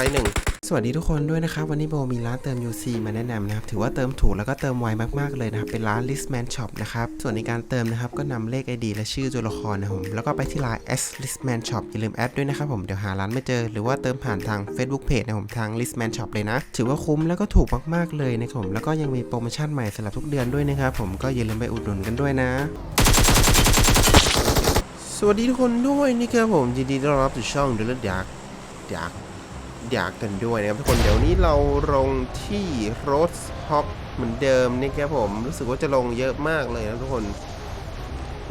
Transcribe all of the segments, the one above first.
ายหนึ่งสวัสดีทุกคนด้วยนะครับ วันนี้โบมีร้านเติม UC มาแนะนำนะครับ ถือว่าเติมถูกแล้วก็เติมไวมากๆเลยนะครับ เป็นร้าน Listman Shop นะครับ ส่วนในการเติมนะครับ ก็นำเลข ID และชื่อตัวละครนะผม แล้วก็ไปที่ไลน์ S Listman Shop อย่าลืมแอดด้วยนะครับผม เดี๋ยวหาร้านไม่เจอ หรือว่าเติมผ่านทาง Facebook Page นะผม ทาง Listman Shop เลยนะ ถือว่าคุ้มแล้วก็ถูกมากๆเลยนะครับผม แล้วก็ยังมีโปรโมชั่นใหม่สำหรับทุกเดือนด้วยนะครับผม ก็อย่าลืมไปอุดหนุนกันด้วยนะสวัสดีทุกคนด้วยนี่ครับผมยินดีต้อนรับสู่ช่องเดลดักดัก ดักกันด้วยนะครับทุกคนเดี๋ยวนี้เราลงที่โรสฮอกเหมือนเดิมนี่ครับผมรู้สึกว่าจะลงเยอะมากเลยนะทุกคน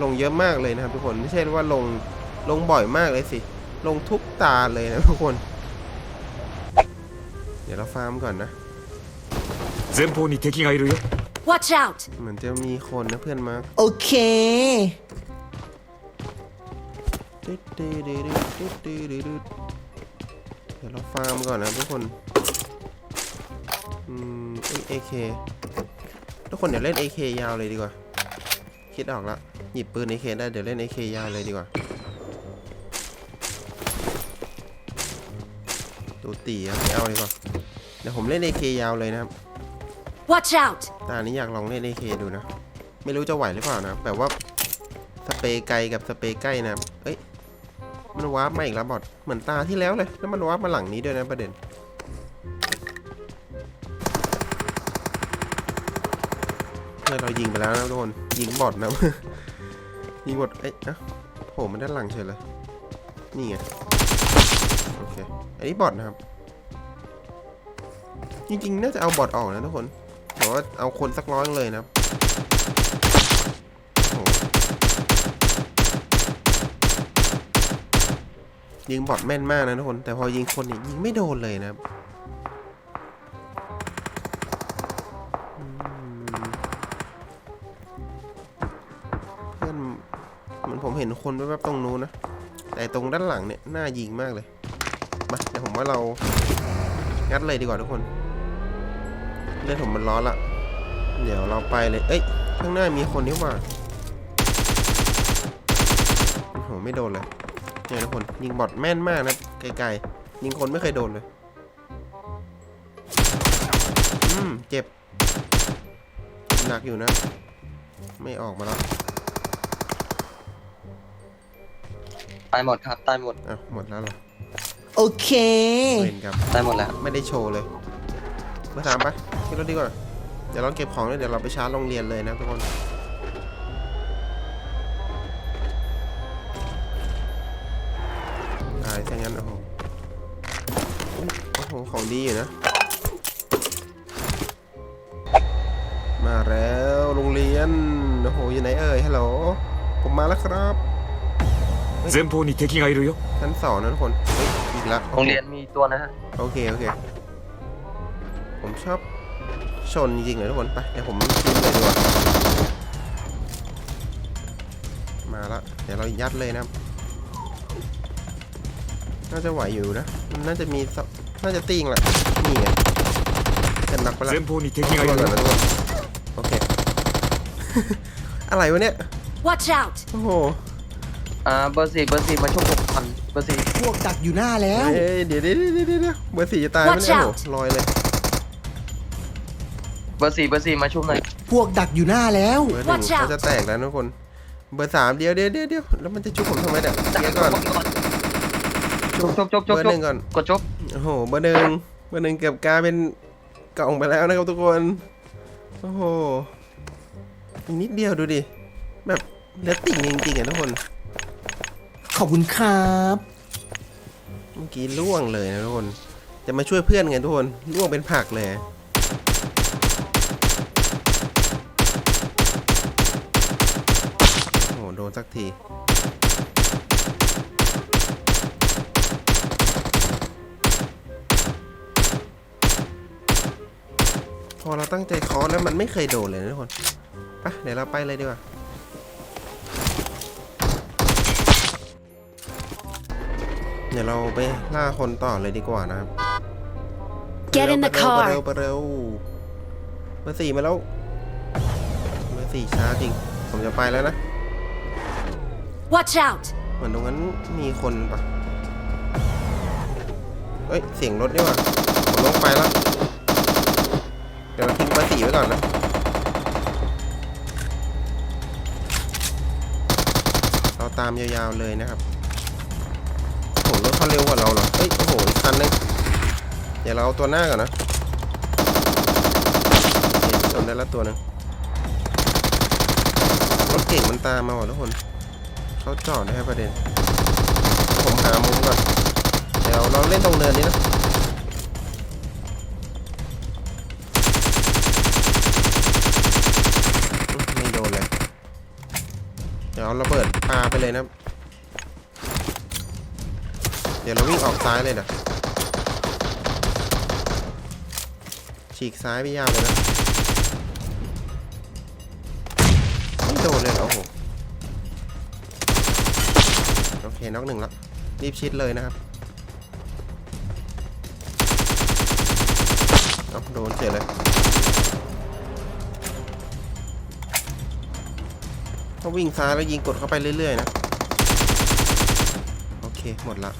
ลงเยอะมากเลยนะครับทุกคนไม่ใช่ว่าลงลงบ่อยมากเลยสิ ลงทุกตาเลยนะทุกคน เดี๋ยวเราฟาร์มก่อนนะ 前方に敵がいるよ Watch out! เหมือนจะมีคนนะเพื่อนมาร์ค โอเค เดี๋ยวเราฟาร์มก่อนนะทุกคน อืมเอเคทุกคนเดี๋ยวเล่น AK ยาวเลยดีกว่า คิดออกละหยิบปืน AK ได้เดี๋ยวเล่น AK ยาวเลยดีกว่าตูตีอะไม่เอาดีกว่าเดี๋ยวผมเล่น AK ยาวเลยนะครับ Watch out! ตานี้อยากลองเล่น AK ดูนะ ไม่รู้จะไหวหรือเปล่านะแบบว่าสเปรย์ไกลกับสเปรย์ใกล้นะเอ้ย มันวาร์ปมาอีกแล้วบอทเหมือนตาที่แล้วเลย แล้วมันวาร์ปมาหลังนี้ด้วยนะประเด็น เพื่อเรายิงไปแล้วนะทุกคน ยิงบอทนะ ยิงบอทเอ้ยอะโผล่มาด้านหลังเฉยเลย นี่ไง โอเค อันนี้บอทนะครับ จริงๆ น่าจะเอาบอทออกนะทุกคนแต่ว่าเอาคนสักร้อยเลยนะครับโอ้โห ยิงบอทแม่นมากนะทุกคน แต่พอยิงคนเนี่ยยิงไม่โดนเลยนะครับเพื่อนเหมือนผมเห็นคนแวบๆตรงนู้นนะ แต่ตรงด้านหลังเนี่ยน่ายิงมากเลย มาเดี๋ยวผมว่าเรางัดเลยดีกว่าทุกคนเลือดผมมันร้อนละ เดี๋ยวเราไปเลย เอ้ย ข้างหน้ามีคนนี่หว่าโอ้โหไม่โดนเลย เนี่ยทุกคนยิงบอทแม่นมากนะไกลๆยิงคนไม่เคยโดนเลยอืมเจ็บหนักอยู่นะ ไม่ออกมาแล้วตายหมดครับตายหมดอะหมดแล้วเหรอโอเคเวนกับตายหมดแล้วไม่ได้โชว์เลยมาถามปะขึ้นรถดีกว่าเดี๋ยวเราเก็บของแล้วเดี๋ยวเราไปชาร์จโรงเรียนเลยนะทุกคนายซะงั้น โอ้โหอุ๊ยโอ้โห ของดีอยู่นะ มาแล้วโรงเรียน โอ้โห อยู่ไหนเอ่ย ฮัลโหล ผมมาแล้วครับ 前方に敵がいるよ ชั้นสองนะทุกคน เฮ้ย อีกแล้ว โรงเรียนมีตัวนะฮะ โอเค โอเค ผมชอบชนจริงๆเลยทุกคน ไป เดี๋ยวผมยิงเลยดีกว่า มาละ เดี๋ยวเรายัดเลยนะครับ น่าจะไหวอยู่นะ มันน่าจะมีสักน่าจะตีงแหละ นี่ไงกันนักไปแล้ว 前方に敵がい ก่อน る นะ よ ทุกคน โอเค อะไรวะเนี่ย Watch out! โอ้โห อ่า เบอร์สี่เบอร์สี่มาช่วยผมพันเบอร์สี่ พวกดักอยู่หน้าแล้ว เอ้ยเดี๋ยวเดี๋ยวเดี๋ยวเดี๋ยวเดี๋ยวเบอร์สี่จะตายไหมเนี่ย Watch โอ้ out โหลอยเลย เบอร์สี่เบอร์สี่มาช่วยหน่อย พวกดักอยู่หน้าแล้ว เบอร์หนึ่ง Watch out เขาจะแตกแล้วทุกคน เบอร์สามเดี๋ยวเดี๋ยวเดี๋ยวเดี๋ยวแล้วมันจะชุบผมทำไมเนี่ยเดี๋ยวก่อน จบจบจบจบเบอร์จหบนึ่งก่อน กดจบโอ้โห เบอร์หนึ่งเบอร์หนึ่งเกือบกลายเป็นกล่องไปแล้วนะครับทุกคน โอ้โหอีกนิดเดียวดูดิ แบบเหลือติ่งจริงๆอะทุกคน ขอบคุณครับ เมื่อกี้ล่วงเลยนะทุกคน จะมาช่วยเพื่อนไงทุกคนล่วงเป็นผักเลย โอ้โหโดนสักที อเราตั้งใจเคอสแล้วมันไม่เคยโดนเลยนะทุกคนไปเดี๋ยวเราไปเลยดีกว่าเดี๋ยวเราไปล่าคนต่อเลยดีกว่านะครับ Get in the ไปเร็ว car ไปเร็วไปเร็วเบอร์สี่มาแล้วเบอร์สี่ช้าจริง ผมจะไปแล้วนะ Watch out! เหมือนตรงนั้นมีคนปะเอ้ย เสียงรถนี่หว่าผมลงไปแล้ว เดี๋ยวเราทิ้งเบอร์สี่ ไว้ก่อนนะเราตามยาวๆเลยนะครับโอ้โหรถเขาเร็วกว่าเราเหรอเฮ้ยโอ้โหอีกคันนึงเดี๋ยวเราเอาตัวหน้าก่อนนะโอเคชนได้ล้วตัวหนึงรถเก่งมันตามมาว่ะทุกคนเขาจอดได้ประเด็น ผมหามุมก่อน เดี๋ยวเราเล่นตรงเนินนี้นะ เอาระเบิดปาไปเลยนะ เดี๋ยวเราวิ่งออกซ้ายเลยนะฉีกซ้ายไปยาวเลยนะไม่โดนเลยเหรอโอ้โหโอเคน็อกหนึ่งแล้วรีบชิดเลยนะครับเอาโดนเสียเลย ต้องวิ่งซ้ายแล้วยิงกดเข้าไปเรื่อยๆนะ โอเค หมดละ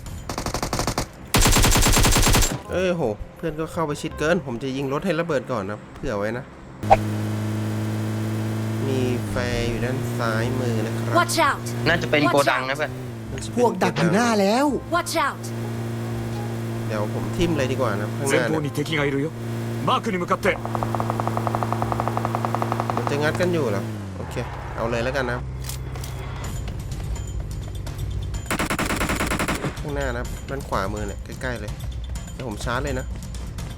เอ้ยโห เพื่อนก็เข้าไปชิดเกิน ผมจะยิงรถให้ระเบิดก่อนนะ เผื่อไว้นะ มีแฟร์อยู่ด้านซ้ายมือนะครับ Watch out! น่าจะเป็นโกดังนะเพื่อน พวกดักอยู่หน้าแล้ว Watch out! เดี๋ยวผมทิมเลยดีกว่านะข้างห 前 น้า 方 เนี่ย に敵がいるよマークに向かって มันจะงัดกันอยู่เหรอ โอเค เอาเลยแล้วกันนะข้างหน้านะด้านขวามือเนี่ยใกล้ๆเลยเดี๋ยวผมชาร์จเลยนะ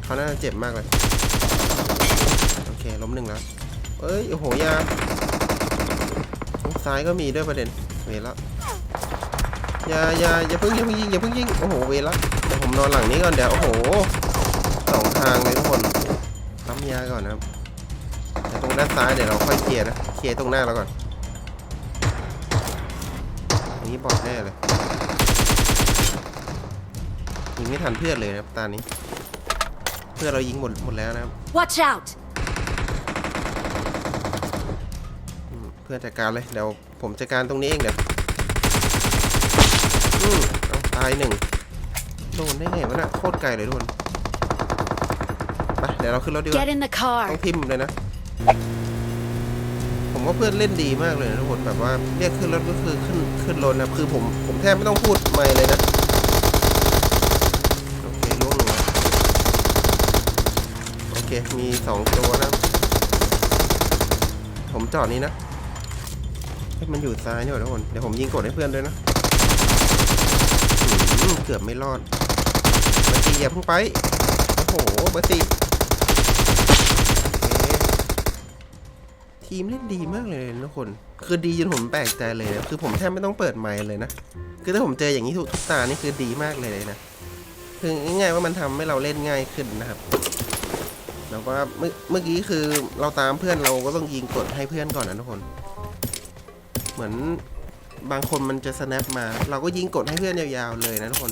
เขาน่าจะเจ็บมากเลยโอเคล้มหนึ่งแล้วเอ้ยโอ้โหยาทางซ้ายก็มีด้วยประเด็นเวละอย่าอย่าอย่าอย่าเพิ่งยิงอย่าเพิ่งยิงโอ้โหเวละเดี๋ยวผมนอนหลังนี้ก่อนเดี๋ยวโอ้โหสองทางเลยทุกคนปั๊มยาก่อนนะครับ แต่ตรงด้านซ้ายเดี๋ยวเราค่อยเคลียร์นะ เคลียร์ตรงหน้าเราก่อนอันนี้บอดแน่เลยยิงไม่ทันเพื่อนเลยนะครับตานี้ เพื่อนเรายิงหมดหมดแล้วนะครับ Watch out! อืมเพื่อนจัดการเลย เดี๋ยวผมจัดการตรงนี้เองเดี๋ยวอืมเอาตายหนึ่งโดนได้ไงวะน่ะโคตรไกลเลยทุกคนไปเดี๋ยวเราขึ้นรถดีกว่า Get in the car. ต้องพิมพ์เลยนะ ผมว่าเพื่อนเล่นดีมากเลยนะทุกคนแบบว่าเรียกขึ้นรถก็คือขึ้นขึ้นรถนะคือผมผมแทบไม่ต้องพูดไม่เลยนะโอเคล่วงลงมาโอเคมีสองตัวนะผมจอดนี้นะเฮ้มันอยู่ซ้ายนี่หว่าทุกคนเดี๋ยวผมยิงกดให้เพื่อนด้วยนะเกือบไม่รอดเบอร์สี่อย่าเพิ่งไปโอ้โหเบอร์สี่ ทีมเล่นดีมากเลยนะทุกคน คือดีจนผมแปลกใจเลยนะคือผมแทบไม่ต้องเปิดไมค์เลยนะ คือถ้าผมเจออย่างนี้ทุกตานี่คือดีมากเลยนะ คือง่ายๆว่ามันทำให้เราเล่นง่ายขึ้นนะครับแล้วก็เมื่อเมื่อกี้คือเราตามเพื่อนเราก็ต้องยิงกดให้เพื่อนก่อนนะทุกคน เหมือนบางคนมันจะ snap มา เราก็ยิงกดให้เพื่อนยาวๆเลยนะทุกคน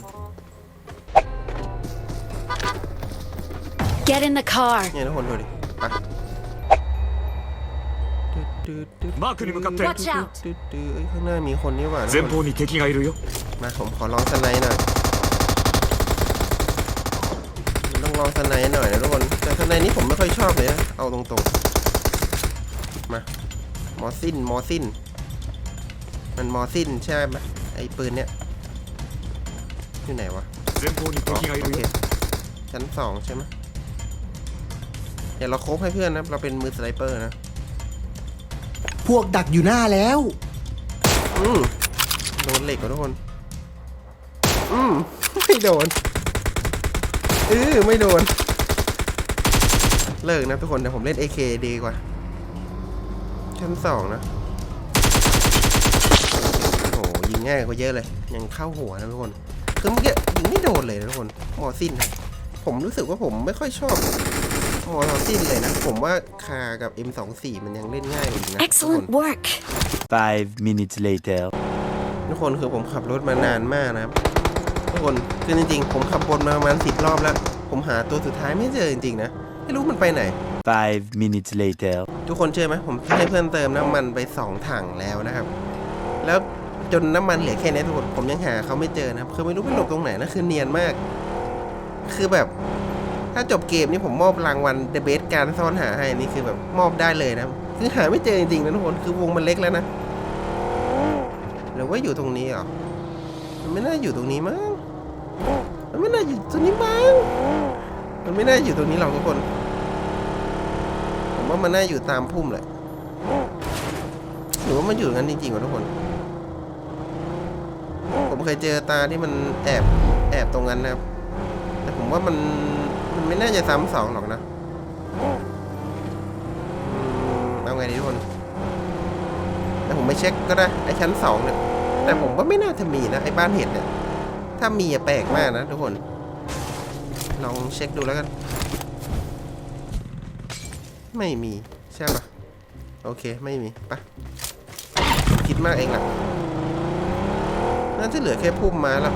Get in the car. เนี่ยทุกคนดูดิไป マークに向かって Watch out ตึ๊ดตึ๊ดเอ้ยข้างหน้ามีคนนี่หว่าทุก 前 คน 方に敵がいるよ มาผมขอลองสไนด์หน่อยต้องลองสไนด์หน่อยนะทุกคน แต่สไนด์นี้ผมไม่ค่อยชอบเลยนะ เอาตรงๆ มา มอสิ้น มอสิ้น มันมอสิ้นใช่ไหมไอ้ปืนเนี้ยอยู่ไหนวะ 前方に อ๋อ 敵がい โอ る เค よ ชั้นสองใช่ไหมเดี๋ยวเราโคบให้เพื่อนนะ เราเป็นมือสไนเปอร์นะ พวกดักอยู่หน้าแล้ว อืมโดนเหล็กก่อนทุกคน อืมไม่โดนเออไม่โดน เลิกนะทุกคนเดี๋ยวผมเล่น AK ดีกว่า ชั้นสองนะโอ้โหยิงง่ายกว่าเยอะเลย ยังเข้าหัวนะทุกคน คือเมื่อกี้ยิงไม่โดนเลยนะทุกคนหมอสิ้นนะผมรู้สึกว่าผมไม่ค่อยชอบ มอสิ้นเลยนะ ผมว่าคากับ M24 มันยังเล่นง่ายกว่าอีกนะทุกคน Excellent work. Five minutes later. ทุกคนคือผมขับรถมานานมากนะครับ ทุกคนคือจริงๆ ผมขับวนมาประมาณสิบรอบแล้ว ผมหาตัวสุดท้ายไม่เจอจริงๆนะ ไม่รู้มันไปไหน Five minutes later. ทุกคนเชื่อไหมผมให้เพื่อนเติมน้ำมันไปสองถังแล้วนะครับ แล้วจนน้ำมันเหลือแค่นี้ทุกคนผมยังหาเขาไม่เจอนะครับคือไม่รู้ไปหลบตรงไหนนะคือเนียนมาก คือแบบ ถ้าจบเกมนี่ผมมอบรางวัล The Best การซ่อนหาให้นี่คือแบบมอบได้เลยนะคือหาไม่เจอจริงๆนะทุกคนคือวงมันเล็กแล้วนะหรือว่าอยู่ตรงนี้เหรอมันไม่น่าอยู่ตรงนี้มั้งมันไม่น่าอยู่ตรงนี้มั้งมันไม่น่าอยู่ตรงนี้หรอกทุกคน ผมว่ามันน่าอยู่ตามพุ่มแหละหรือว่ามันอยู่งั้นจริงๆวะทุกคน ผมเคยเจอตาที่มันแอบแอบตรงนั้นนะครับแต่ผมว่ามัน มันไม่น่าจะซ้ำสองหรอกนะอืมเอาไงดีทุกคนแต่ผมไปเช็คก็ได้ไอ้ชั้นสองเนี่ย แต่ผมว่าไม่น่าจะมีนะไอ้บ้านเห็ดเนี่ย ถ้ามีอะแปลกมากนะทุกคน ลองเช็คดูแล้วกัน ไม่มีใช่ปะโอเคไม่มีปะคิดมากเองล่ะน่าจะเหลือแค่พุ่มไม้แล้ว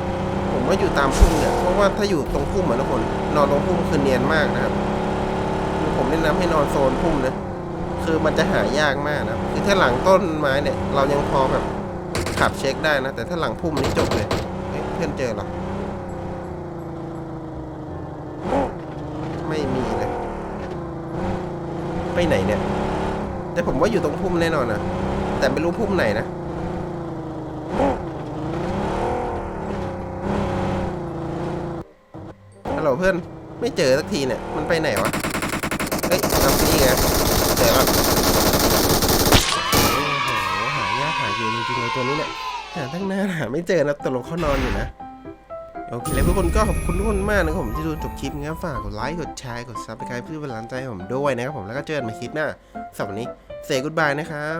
ผมว่าอยู่ตามพุ่มเนี่ยเพราะว่าถ้าอยู่ตรงพุ่มเหมือะทุกคนนอนตรงพุ่มคือเนียนมากนะครับคือผมแนะนำให้นอนโซนพุ่มนะคือมันจะหายากมากนะคือถ้าหลังต้นไม้เนี่ย เรายังพอแบบขับเช็คได้นะ แต่ถ้าหลังพุ่มนี่จบเลยเเพื่อนเจอหรอไม่มีเลย ไปไหนเนี่ย แต่ผมว่าอยู่ตรงพุ่มแน่นอนนะแต่ไม่รู้พุ่มไหนนะ ฮัลโหลเพื่อนไม่เจอสักทีเนี่ย มันไปไหนวะ เฮ้ยทำนี่ไงเจอแล้วโอ้โหหายากหาอยู่จริงๆเลยตัวนี้เนี่ยหาตั้งนานหาไม่เจอนะตกลงเขานอนอยู่นะโอเคแล้วทุกคนก็ขอบคุณทุกคนมากนะครับผมที่ดูจบคลิปนะครับฝากกดไลค์กดแชร์กดซับสไครป์เพื่อเป็นกำลังใจให้ผมด้วยนะครับผมแล้วก็เจอกันใหม่คลิปหน้าสำหรับวันนี้เซกุดบายนะครับ